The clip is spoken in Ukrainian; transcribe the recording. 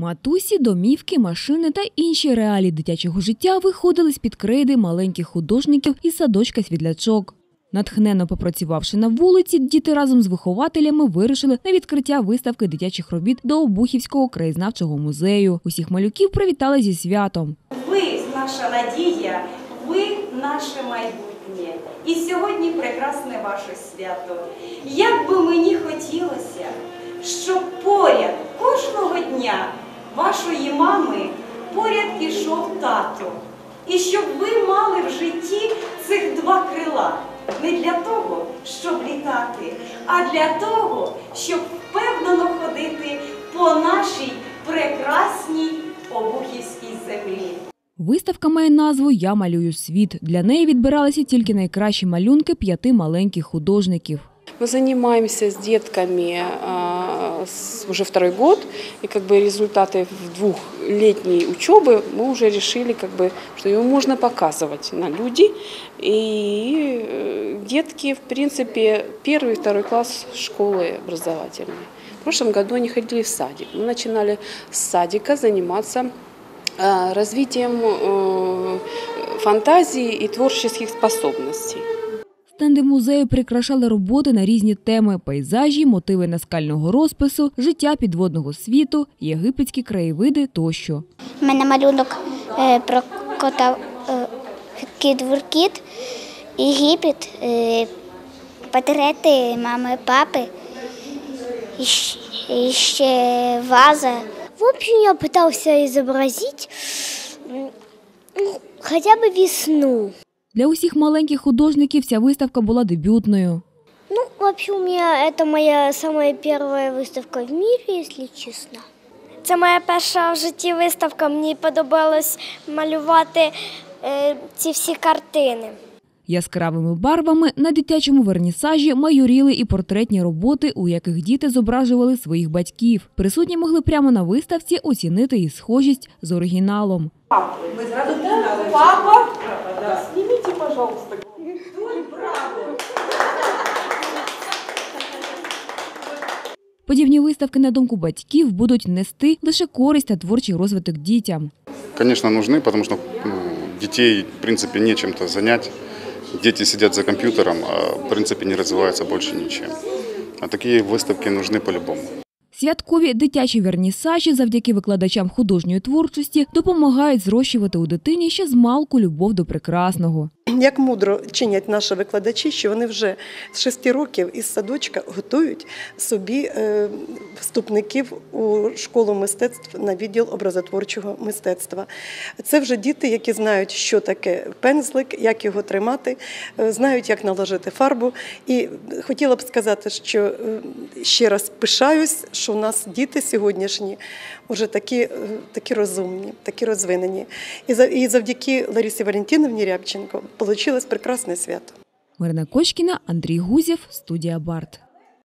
Матусі, домівки, машини та інші реалії дитячого життя виходили з-під крейди маленьких художників із садочка світлячок. Натхненно попрацювавши на вулиці, діти разом з вихователями вирушили на відкриття виставки дитячих робіт до Обухівського краєзнавчого музею. Усіх малюків привітали зі святом. Ви наша надія, ви наше майбутнє. І сьогодні прекрасне ваше свято. Як би мені хотілося, щоб поряд кожного дня вашої мами поряд ішов тато. І щоб ви мали в житті цих два крила. Не для того, щоб літати, а для того, щоб впевнено ходити по нашій прекрасній обухівській землі. Виставка має назву Я малюю світ. Для неї відбиралися тільки найкращі малюнки п'яти маленьких художників. Мы занимаемся с детками с- уже второй год, и как бы результаты двухлетней учебы мы уже решили, как бы, что его можно показывать на люди. И э, детки, в принципе, первый и второй класс школы образовательной. В прошлом году они ходили в садик. Мы начинали с садика заниматься а, развитием э, фантазии и творческих способностей. Стенди музею прикрашали роботи на різні теми: пейзажі, мотиви наскального розпису, життя підводного світу, єгипетські краєвиди тощо. У мене малюнок е, про кота е, кіт вуркіт, Єгипет, е, портрети мами, папи, і ще ваза. В общем, я пытался изобразить ну, хотя бы весну. Для усіх маленьких художників ця виставка була дебютною. Ну, вообще у меня это моя самая первая выставка в мире, если честно. Це моя перша в житті виставка. Мені подобалось малювати е, ці всі картини. Яскравими барвами на дитячому вернісажі майоріли і портретні роботи, у яких діти зображували своїх батьків. Присутні могли прямо на виставці оцінити її схожість з оригіналом. Папа, снимите, пожалуйста. Подібні виставки, на думку батьків, будуть нести лише користь та творчий розвиток дітям. Конечно, нужны, потому что ну, детей, в принципе, нечем-то занять. Дети сидят за компьютером, а в принципе не развиваются больше ничем. А такие выставки нужны по-любому. Святкові дитячі вернісажі завдяки викладачам художньої творчості допомагають зрощувати у дитині ще з малку любов до прекрасного. Як мудро чинять наші викладачі, що вони вже з шести років із садочка готують собі е, вступників у школу мистецтв на відділ образотворчого мистецтва. Це вже діти, які знають, що таке пензлик, як його тримати, е, знають, як наложити фарбу. І хотіла б сказати, що е, ще раз пишаюсь, що у нас діти сьогоднішні вже такі, такі розумні, такі розвинені. І за- І завдяки Ларисі Валентиновні Рябченко вийшло прекрасне свято. Марина Кочкіна, Андрій Гузєв, студія Барт.